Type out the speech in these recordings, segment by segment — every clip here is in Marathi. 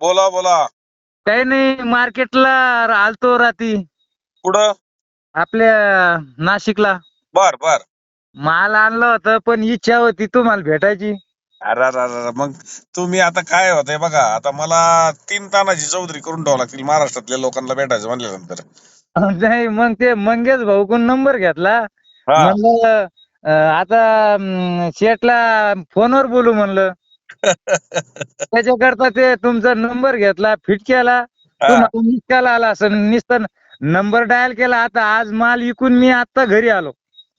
बोला बोला. काही नाही मार्केटला आलतो रात्री. कुठं? आपल्या नाशिकला. बर बर. माल आणलं होतं पण इच्छा होती तुम्हाला भेटायची. अरे अरे अरे अरे, मग तुम्ही आता काय होतंय बघा आता मला तीन तानाची चौधरी करून ठेवावं लागतील महाराष्ट्रातल्या लोकांना भेटायचं म्हणल्यानंतर. नाही मग ते मंगेश भाऊकडून नंबर घेतला. हा. म्हणलं अं, आता अं, शेठला फोनवर बोलू म्हणलं. त्याच्याकरता ते तुमचा नंबर घेतला फिट केला. तुम्हाला आला असं नुसतं नंबर डायल केला. आता आज माल विकून मी आता घरी आलो.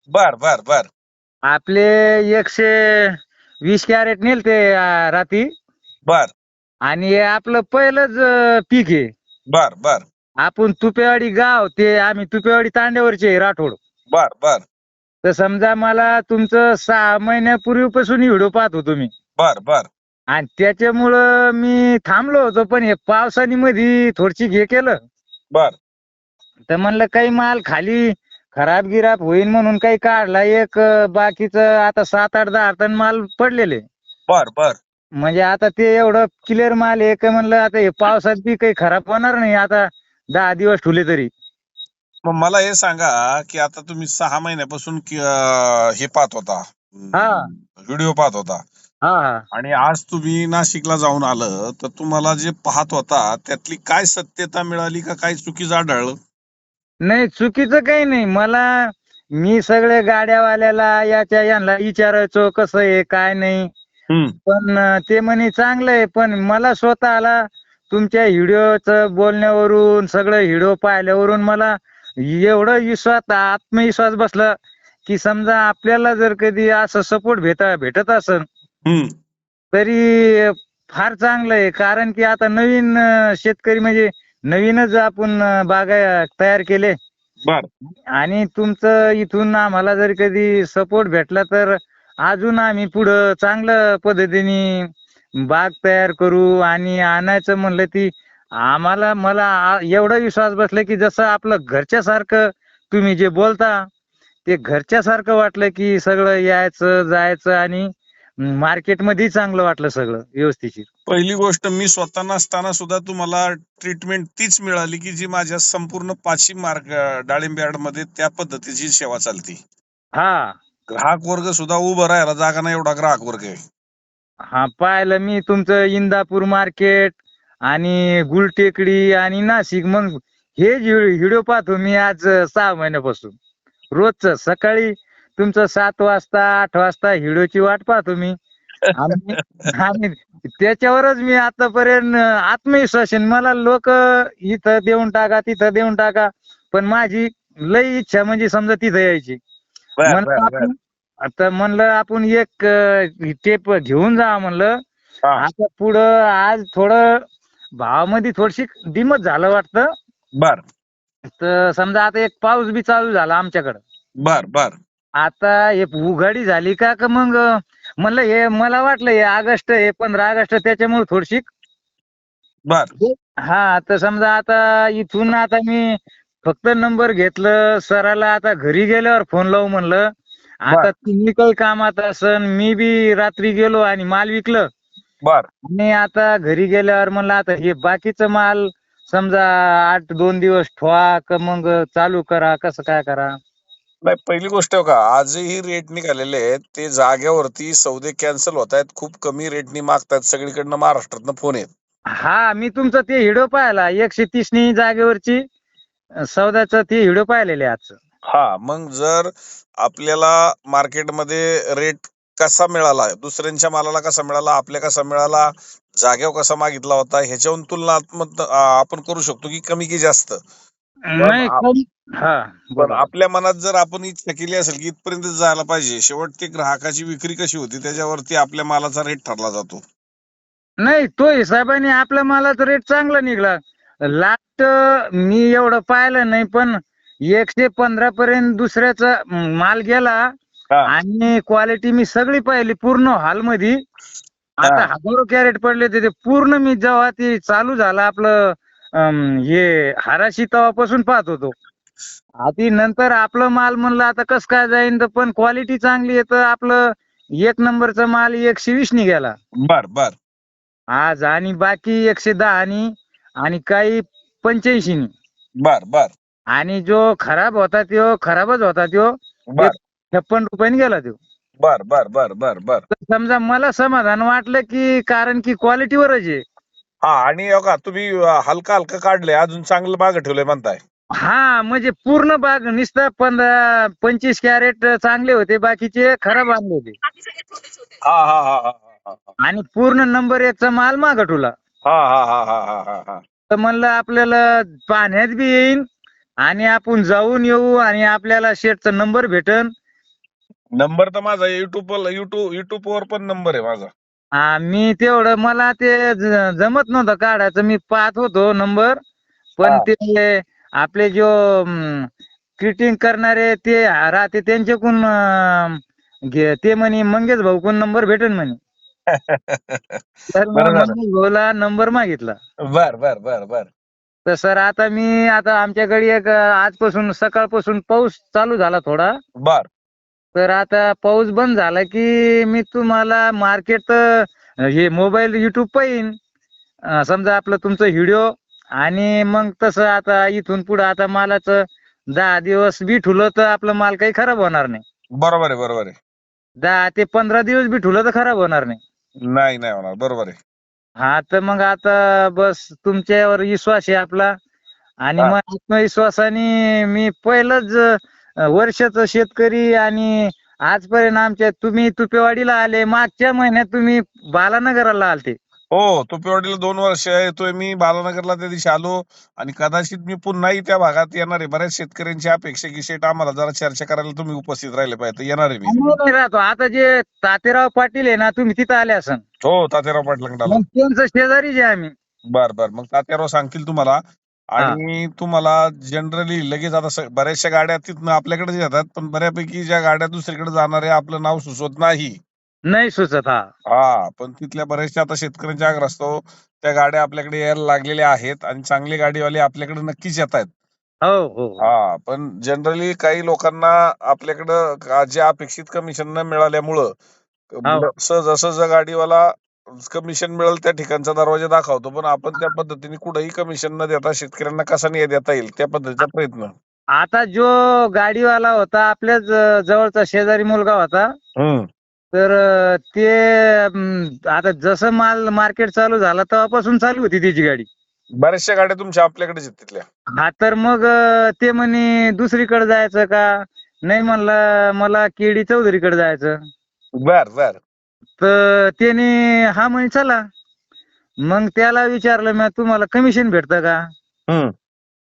बर बर बर. आपले एकशे वीस कॅरेट नेल ते रात्री बर. आणि हे आपलं पहिलंच अं, पीक आहे. बर बर. आपण तुपेवाडी गाव ते आम्ही तुपेवाडी तांड्यावरचे आहे, राठोड. बर बर. तर समजा मला तुमचं सहा महिन्यापूर्वीपासून व्हिडिओ पाहत होतो मी बर बर. आणि त्याच्यामुळं मी थांबलो होतो पण हे पावसाने मध्ये थोडशी हे केलं. बर. तर म्हणलं काही माल खाली खराब गिराब होईल म्हणून काही काढला. एक अं, बाकीचं आता सात आठ दहा टन माल पडलेले. बर बर. म्हणजे आता ते एवढं क्लिअर माल आहे का म्हणलं आता हे पावसात बी काही खराब होणार नाही आता दहा दिवस ठुले तरी. मग मला हे सांगा की आता तुम्ही सहा महिन्यापासून कि- अं, हे पाहत होता. हा. व्हिडिओ पाहत होता. हा. हा आणि आज तुम्ही नाशिकला जाऊन आलं तर तुम्हाला जे पाहत होता त्यातली काय सत्यता मिळाली का काय चुकीचं आढळलं? नाही चुकीचं काही नाही. मला मी सगळे गाड्यावाल्याला याच्या यांना विचारायचो कसं आहे काय नाही. हम्म. पण अं, ते म्हणे चांगलं आहे पण मला स्वतःला तुमच्या व्हिडिओचं बोलण्यावरून सगळं व्हिडिओ पाहिल्यावरून मला एवढं विश्वास आत्मविश्वास बसला की समजा आपल्याला जर कधी असं सपोर्ट भेट भेटत असेल तरी फार चांगलं आहे कारण की आता नवीन अं, शेतकरी म्हणजे नवीनच आपण अं, बागा तयार केले. बर. आणि तुमचं इथून आम्हाला जर कधी सपोर्ट भेटला तर अजून आम्ही पुढं चांगल्या पद्धतीने बाग तयार करू आणि आणायचं म्हणलं ती आम्हाला मला आ- एवढा विश्वास बसला की जसं आपलं घरच्यासारखं तुम्ही जे बोलता ते घरच्यासारखं वाटलं की सगळं यायचं जायचं आणि मार्केटमध्ये चांगलं वाटलं सगळं व्यवस्थित पहिली गोष्ट मी स्वतः नसताना सुद्धा तुम्हाला ट्रीटमेंट तीच मिळाली की जी माझ्या संपूर्ण पाचशे मार्क डाळिंब यार्डमध्ये त्या पद्धतीची सेवा चालती. हा. ग्राहक वर्ग सुद्धा उभं राहायला जागा नाही एवढा ग्राहक वर्ग आहे. हा पाहिलं मी तुमचं इंदापूर मार्केट आणि गुलटेकडी आणि नाशिक मग हे व्हिडिओ पाहतो मी आज सहा महिन्यापासून. रोजच सकाळी तुमचं सात वाजता आठ वाजता व्हिडिओची वाट पाहतो मी आणि त्याच्यावरच मी आतापर्यंत अं, आत्मविश्वास आहे मला लोक इथं देऊन टाका तिथं देऊन टाका. पण माझी लई इच्छा म्हणजे समजा तिथं यायची. आता म्हणलं आपण एक टेप घेऊन जा म्हणलं. आता पुढं आज थोडं भावामध्ये थोडीशी दिमत झालं वाटतं. बर. तर समजा आता एक पाऊस बी चालू झाला आमच्याकडं. बर बर. आता हे उघाडी झाली का का मग म्हणलं हे मला वाटलं हे ऑगस्ट हे पंधरा ऑगस्ट त्याच्यामुळे थोडीशी. बर. हा तर समजा आता इथून आता मी फक्त नंबर घेतलं सराला आता घरी गेल्यावर फोन लावू म्हणलं. आता तुम्ही काही कामात असन मी बी रात्री गेलो आणि माल विकलं. बर. आणि आता घरी गेल्यावर म्हणलं आता हे बाकीचं माल समजा आठ दोन दिवस ठेवा का मग चालू करा कसं काय करा? नाही पहिली गोष्ट आहे का आजही रेट निघालेले आहेत. ते जागेवरती सौदे कॅन्सल होत आहेत. खूप कमी रेटनी मागतात सगळीकडनं महाराष्ट्रातनं फोन आहेत हा मी तुमचं ते व्हिडिओ पाहिला. एकशे तीसनी जागेवरची अं, सौद्याचं ते व्हिडिओ पाहिलेले आजचं हा मग जर आपल्याला मार्केटमध्ये रेट कसा मिळाला दुसऱ्यांच्या मालाला कसा मिळाला आपल्या कसा मिळाला जागेवर कसा मागितला होता ह्याच्यावरून तुलनात्मक आपण करू शकतो की कमी की जास्त. नाही आप- कमी- हा पण. आपल्या मनात जर आपण इच्छा केली असेल की इथपर्यंत जायला पाहिजे शेवट ते ग्राहकाची विक्री कशी होती त्याच्यावरती आपल्या मालाचा रेट ठरला जातो नाही तो हिसाबाने आपल्या मालाचा रेट चांगला निघला लास्ट मी एवढं पाहिलं नाही पण एकशे पंधरा पर्यंत दुसऱ्याचा म, माल गेला हा. आणि क्वालिटी मी सगळी पाहिली पूर्ण हॉलमध्ये आता हा. हजारो कॅरेट पडले होते ते पूर्ण मी जेव्हा ते चालू झालं आपलं हे हाराशी तवापासून पाहत होतो. आधी नंतर आपलं माल म्हणलं आता कस काय जाईन तर पण क्वालिटी चांगली आहे तर आपलं एक नंबरचा माल एकशे वीस निघाला. बर बर. आज आणि बाकी एकशे दहा आणि आणि काही पंच्याऐंशी बर बर. आणि जो खराब होता तो खराबच होता तो बर. छप्पन रुपयाने गेला तो बर बर बर बर बर. तर समजा मला समाधान वाटलं की कारण की क्वालिटीवरच आहे. हा आणि हो का तुम्ही हलका हलका काढले अजून चांगलं मागं ठेवलंय म्हणताय. हा म्हणजे पूर्ण बाग नुसतं पंधरा पंचवीस कॅरेट चांगले होते बाकीचे खराब आणले होते हा हा हा हा हा हा. आणि पूर्ण नंबर एकचा माल मागं ठेवला. हा हा हा हा हा हा हा. तर म्हणलं आपल्याला पाण्यात बी येईन आणि आपण जाऊन येऊ आणि आपल्याला शेटचा नंबर भेटन. नंबर तर माझा युट्यूब युट्यूब युट्यूब वर पण नंबर आहे माझा. हा, मी तेवढं मला ते ज- जमत नव्हतं काढायचं. मी पाहत होतो नंबर. पण हा. ते आपले जो किटिंग करणारे ते राहते त्यांच्याकडून अं, घे ते म्हणे मंगेश भाऊ कोण नंबर भेटेल म्हणे. तर मग बरं झालं. मंगेश भाऊला नंबर मागितला. बर बर बर बर. तर सर आता मी आता आमच्याकडे एक अं, आजपासून सकाळपासून पाऊस चालू झाला थोडा. बर. तर आता पाऊस बंद झाला की मी तुम्हाला मार्केट हे मोबाईल युट्यूब पाहिन. समजा आपलं तुमचं व्हिडिओ आणि मग तसं आता इथून पुढं आता मालाचं दहा दिवस बी ठुलं तर आपलं माल काही खराब होणार नाही. बरोबर आहे बरोबर आहे. दहा ते पंधरा दिवस बी ठुलं तर खराब होणार नाही. नाही नाही होणार. बरोबर आहे. हा तर मग आता बस तुमच्यावर विश्वास आहे आपला. आणि. मग आत्मविश्वासाने मी पहिलंच वर्षाचं शेतकरी आणि आजपर्यंत आमच्या तुम्ही तुपेवाडीला आले मागच्या महिन्यात तुम्ही बालानगरला आलते. हो तुपेवाडीला दोन वर्ष येतोय मी बालानगरला त्या दिवशी आलो आणि कदाचित मी पुन्हाही त्या भागात येणार आहे. बऱ्याच शेतकऱ्यांची अपेक्षा की शेट आम्हाला जरा चर्चा करायला तुम्ही उपस्थित राहिले पाहिजे येणार आहे मी. आम्ही राहतो. आता जे तातेराव पाटील आहे ना तुम्ही तिथं आले असन. हो तात्याराव पाटलांकडे आलो. मग त्यांचं शेजारीच आहे आम्ही. बर बर. मग तात्याराव सांगतील तुम्हाला. आणि तुम्हाला जनरली लगेच आता बऱ्याचशा गाड्या तिथनं आपल्याकडे येतात पण बऱ्यापैकी ज्या गाड्या दुसरीकडे जाणारे आपलं नाव सुचवत नाही. नाही सुचत हा. हा पण तिथल्या बऱ्याचशा आता शेतकऱ्यांच्या आग्रस्ताव त्या गाड्या आपल्याकडे यायला लागलेल्या आहेत आणि चांगले गाडीवाले आपल्याकडे नक्कीच येत आहेत. हो हो हा. पण जनरली काही लोकांना आपल्याकडं जे अपेक्षित कमिशन न मिळाल्यामुळं हो. सहजासहज गाडीवाला कमिशन मिळेल त्या ठिकाणचा दरवाजा दाखवतो पण आपण त्या पद्धतीने कुठेही कमिशन न देता शेतकऱ्यांना कसा न्याय देता येईल त्या पद्धतीचा प्रयत्न. आता जो गाडीवाला होता आपल्याच जवळचा शेजारी मुलगा होता हम्म. तर ते अं, आता जसं माल मार्केट चालू झालं तेव्हापासून चालू होती त्याची गाडी. बऱ्याचशा गाड्या तुमच्या आपल्याकडेच आहेत तिथल्या. हा तर मग अं, ते म्हणे दुसरीकडे जायचं का? नाही म्हणलं मला केडी चौधरीकडे जायचं. बर बर. तर त्याने हा म्हणे चला. मग त्याला विचारलं मी तुम्हाला कमिशन भेटतं का? हम्म.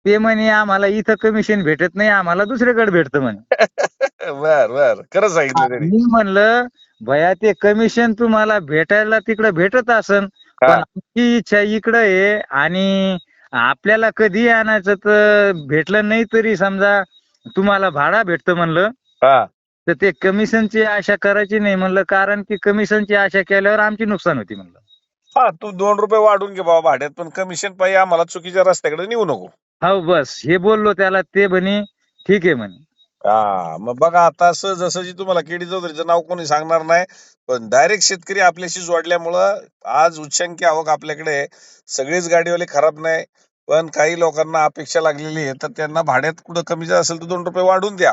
ते म्हणे आम्हाला इथं कमिशन भेटत नाही आम्हाला दुसरीकडे भेटतं म्हणे. बर बर. खरं सांगितलं त्यांनी. मी म्हणलं भया ते कमिशन तुम्हाला भेटायला तिकडे भेटत असन पण हा. आमची इच्छा इकडं आहे आणि आपल्याला कधी आणायचं तर भेटलं नाही तरी समजा तुम्हाला भाडा भेटतं म्हणलं. हा. तर ते कमिशनची आशा करायची नाही म्हणलं कारण की कमिशनची आशा केल्यावर आमची नुकसान होती म्हणलं. हा तू दोन रुपये वाढून घे बाबा भाड्यात पण कमिशन पाहिजे आम्हाला चुकीच्या रस्त्याकडे नेऊ नको. हो बस. हे बोललो त्याला ते म्हणे ठीक आहे म्हणे. हा मग बघा आता असं जसं जी तुम्हाला केडी चौधरीचं नाव कोणी सांगणार नाही पण डायरेक्ट शेतकरी आपल्याशी जोडल्यामुळं आज उच्चांकी आवक आपल्याकडे आहे. सगळीच गाडीवाले खराब नाही पण काही लोकांना अपेक्षा लागलेली आहे तर त्यांना भाड्यात कुठं कमी जास्त असेल तर दोन रुपये वाढून द्या.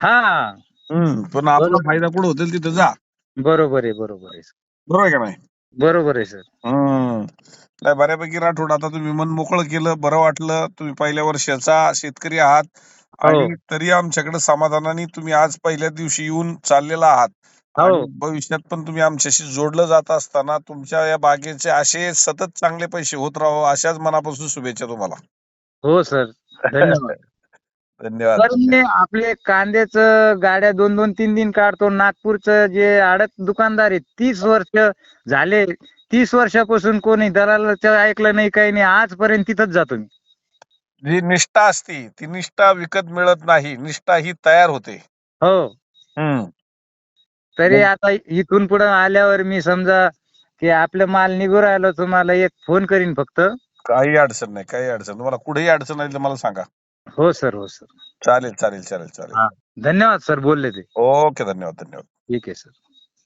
हा. हम्म पण आपला बरोबर. फायदा कुठं होतील तिथं जा. बरोबर आहे बरोबर आहे बरोबर आहे का नाही? बरोबर आहे सर. हम्म. नाही बऱ्यापैकी राठोड आता तुम्ही मन मोकळं केलं बरं वाटलं. तुम्ही पहिल्या वर्षाचा शेतकरी आहात हो. आणि तरी आमच्याकडे समाधानाने तुम्ही आज पहिल्या दिवशी येऊन चाललेला आहात. हो. भविष्यात पण तुम्ही आमच्याशी जोडलं जात असताना तुमच्या या बागेचे असे सतत चांगले पैसे होत राहो अशाच मनापासून शुभेच्छा तुम्हाला. हो सर. धन्यवाद. धन्यवाद. आपले कांद्याचं गाड्या दोन दोन तीन दिन काढतो. नागपूरचं जे आडत दुकानदार आहे तीस वर्ष झाले. तीस वर्षापासून कोणी दलालाचं ऐकलं नाही काही नाही. आजपर्यंत तिथंच जातो मी. जी निष्ठा असती ती निष्ठा विकत मिळत नाही. निष्ठा ही तयार होते. हो. हम्म. तरी आता इथून पुढे आल्यावर मी समजा की आपलं माल निघू राहिलो तुम्हाला एक फोन करीन फक्त. काही अडचण नाही काही अडचण तुम्हाला कुठेही अडचण आली तर मला सांगा. हो सर हो सर. चालेल चालेल चालेल चालेल. धन्यवाद सर. बोलले ते. ओके धन्यवाद धन्यवाद. ठीक आहे सर.